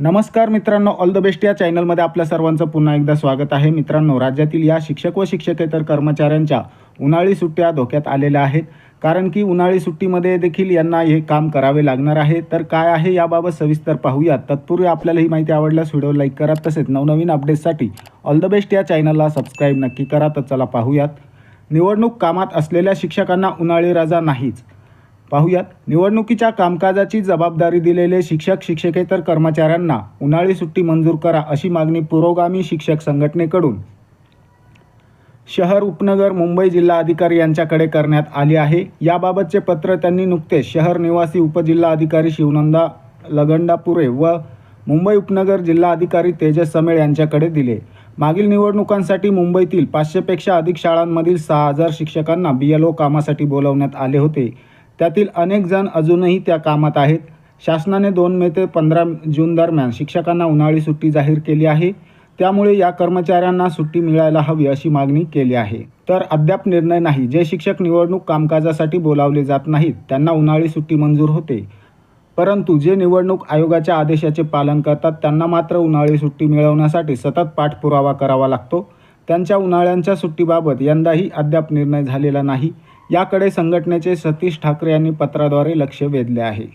नमस्कार मित्रांनो all the best या चॅनलमध्ये आपल्या सर्वांचं पुन्हा एकदा स्वागत आहे. मित्रांनो राज्यातील या शिक्षक व शिक्षकेतर कर्मचाऱ्यांच्या उन्हाळी सुट्ट्या धोक्यात आलेल्या आहेत. कारण की उन्हाळी सुट्टीमध्ये देखील यांना हे काम करावे लागणार आहे. तर काय आहे याबाबत सविस्तर पाहूयात. तत्पूर्वी आपल्याला ही माहिती आवडल्यास व्हिडिओ लाईक करा. तसेच नवनवीन अपडेट्ससाठी ऑल द बेस्ट या चॅनलला सबस्क्राईब नक्की करा. तर चला पाहूयात. निवडणूक कामात असलेल्या शिक्षकांना उन्हाळी रजा नाहीच. पाहूयात. निवडणुकीच्या कामकाजाची जबाबदारी दिलेले शिक्षक शिक्षकेतर कर्मचाऱ्यांना उन्हाळी सुट्टी मंजूर करा अशी मागणी पुरोगामी शिक्षक संघटनेकडून. शहर उपनगर मुंबई जिल्हा अधिकारी यांच्याकडे करण्यात आली आहे. याबाबतचे पत्र त्यांनी नुकतेच शहर निवासी उपजिल्हा अधिकारी शिवनंदा लगंडापुरे व मुंबई उपनगर जिल्हा अधिकारी तेजस समेळ यांच्याकडे दिले. मागील निवडणुकांसाठी मुंबईतील पाचशेपेक्षा अधिक शाळांमधील सहा हजार शिक्षकांना बी एल ओ कामासाठी बोलवण्यात आले होते. त्यातील अनेक जण अजूनही त्या कामात आहेत. शासनाने दोन मे ते पंधरा जून दरम्यान शिक्षकांना उन्हाळी सुट्टी जाहीर केली आहे. त्यामुळे या कर्मचाऱ्यांना सुट्टी मिळायला हवी अशी मागणी केली आहे. तर अद्याप निर्णय नाही. जे शिक्षक निवडणूक कामकाजासाठी बोलावले जात नाहीत त्यांना उन्हाळी सुट्टी मंजूर होते. परंतु जे निवडणूक आयोगाच्या आदेशाचे पालन करतात त्यांना मात्र उन्हाळी सुट्टी मिळवण्यासाठी सतत पाठपुरावा करावा लागतो. त्यांच्या उन्हाळ्यांच्या सुट्टीबाबत यंदाही अद्याप निर्णय झालेला नाही. याकडे संघटनेचे सतीश ठाकरे यांनी पत्राद्वारे लक्ष वेधले आहे.